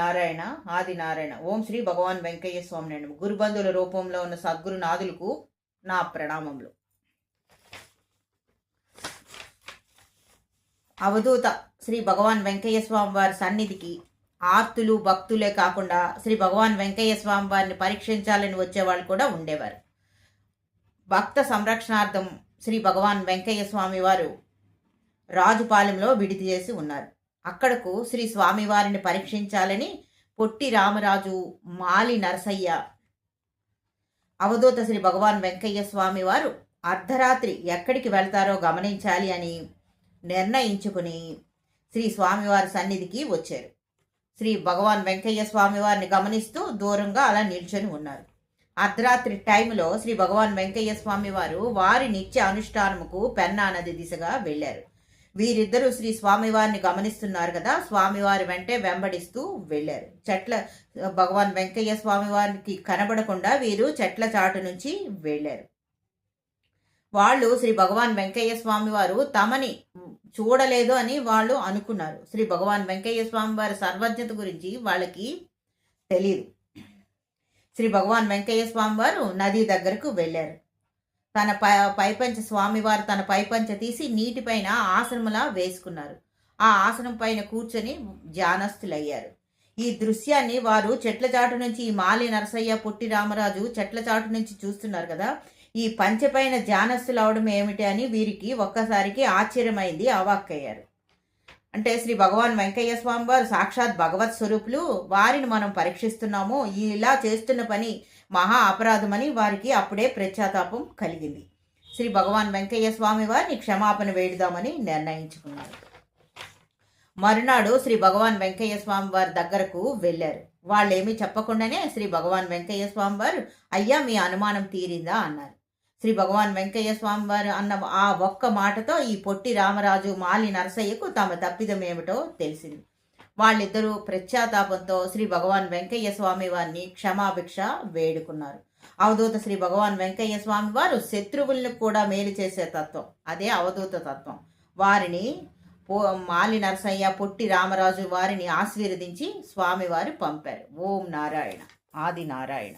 నారాయణ ఆది నారాయణ. ఓం శ్రీ భగవాన్ వెంకయ్య స్వామి నేను గురుబంధుల రూపంలో ఉన్న సద్గురు నాదులకు నా ప్రణామములు. అవధూత శ్రీ భగవాన్ వెంకయ్య స్వామి వారి సన్నిధికి ఆర్తులు భక్తులే కాకుండా శ్రీ భగవాన్ వెంకయ్య స్వామి వారిని పరీక్షించాలని వచ్చేవాళ్ళు కూడా ఉండేవారు. భక్త సంరక్షణార్థం శ్రీ భగవాన్ వెంకయ్య స్వామి వారు రాజుపాలెంలో విడిది చేసి ఉన్నారు. అక్కడకు శ్రీ స్వామివారిని పరీక్షించాలని పొట్టి రామరాజు మాలి నరసయ్య అవధూత శ్రీ భగవాన్ వెంకయ్య స్వామి వారు అర్ధరాత్రి ఎక్కడికి వెళ్తారో గమనించాలి అని నిర్ణయించుకుని శ్రీ స్వామివారి సన్నిధికి వచ్చారు. శ్రీ భగవాన్ వెంకయ్య స్వామి వారిని గమనిస్తూ దూరంగా అలా నిల్చొని ఉన్నారు. అర్ధరాత్రి టైంలో శ్రీ భగవాన్ వెంకయ్య స్వామి వారు వారి నిత్య అనుష్ఠానముకు పెన్నా నది దిశగా వెళ్ళారు. వీరిద్దరూ శ్రీ స్వామివారిని గమనిస్తున్నారు కదా. స్వామివారి వెంటే వెంబడిస్తూ వెళ్ళారు. చెట్ల భగవాన్ వెంకయ్య స్వామివారికి కనబడకుండా వీరు చెట్ల చాటు నుంచి వెళ్ళారు. వాళ్ళు శ్రీ భగవాన్ వెంకయ్య స్వామి వారు తమని చూడలేదు అని వాళ్ళు అనుకున్నారు. శ్రీ భగవాన్ వెంకయ్య స్వామి వారి సర్వజ్ఞత గురించి వాళ్ళకి తెలియదు శ్రీ భగవాన్ వెంకయ్య స్వామి వారు నది దగ్గరకు వెళ్ళారు. తన ప పైపంచ స్వామివారు తన పైపంచ తీసి నీటిపైన ఆసనములా వేసుకున్నారు. ఆ ఆసనం పైన కూర్చొని ధ్యానస్థులయ్యారు. ఈ దృశ్యాన్ని వారు చెట్ల చాటు నుంచి ఈ మాలి నరసయ్య పుట్టి రామరాజు చెట్ల చాటు నుంచి చూస్తున్నారు కదా. ఈ పంచపైన ధ్యానస్తులు అవడం ఏమిటి అని వీరికి ఒక్కసారికి ఆశ్చర్యమైంది అవాక్కయ్యారు అంటే శ్రీ భగవాన్ వెంకయ్య స్వామి వారు సాక్షాత్ భగవత్ స్వరూపులు. వారిని మనం పరీక్షిస్తున్నాము. ఇలా చేస్తున్న పని మహా అపరాధమని వారికి అప్పుడే ప్రత్యాతాపం కలిగింది. శ్రీ భగవాన్ వెంకయ్య స్వామి వారిని క్షమాపణ వేడుదామని నిర్ణయించుకున్నారు. మరునాడు శ్రీ భగవాన్ వెంకయ్య స్వామి వారి దగ్గరకు వెళ్ళారు. వాళ్ళేమీ చెప్పకుండానే శ్రీ భగవాన్ వెంకయ్య స్వామి వారు అయ్యా మీ అనుమానం తీరిందా? అన్నారు. శ్రీ భగవాన్ వెంకయ్య స్వామి వారు అన్న ఆ ఒక్క మాటతో ఈ పొట్టి రామరాజు మాలి నరసయ్యకు తమ తప్పిదం ఏమిటో తెలిసింది. వాళ్ళిద్దరూ ప్రత్యాతాపంతో శ్రీ భగవాన్ వెంకయ్య స్వామి వారిని క్షమాభిక్ష వేడుకున్నారు. అవధూత శ్రీ భగవాన్ వెంకయ్య స్వామి వారు శత్రువులను కూడా మేలు చేసే తత్వం అదే అవధూత తత్వం. వారిని పో మాలి నరసయ్య పొట్టి రామరాజు వారిని ఆశీర్వదించి స్వామివారు పంపారు. ఓం నారాయణ ఆది నారాయణ.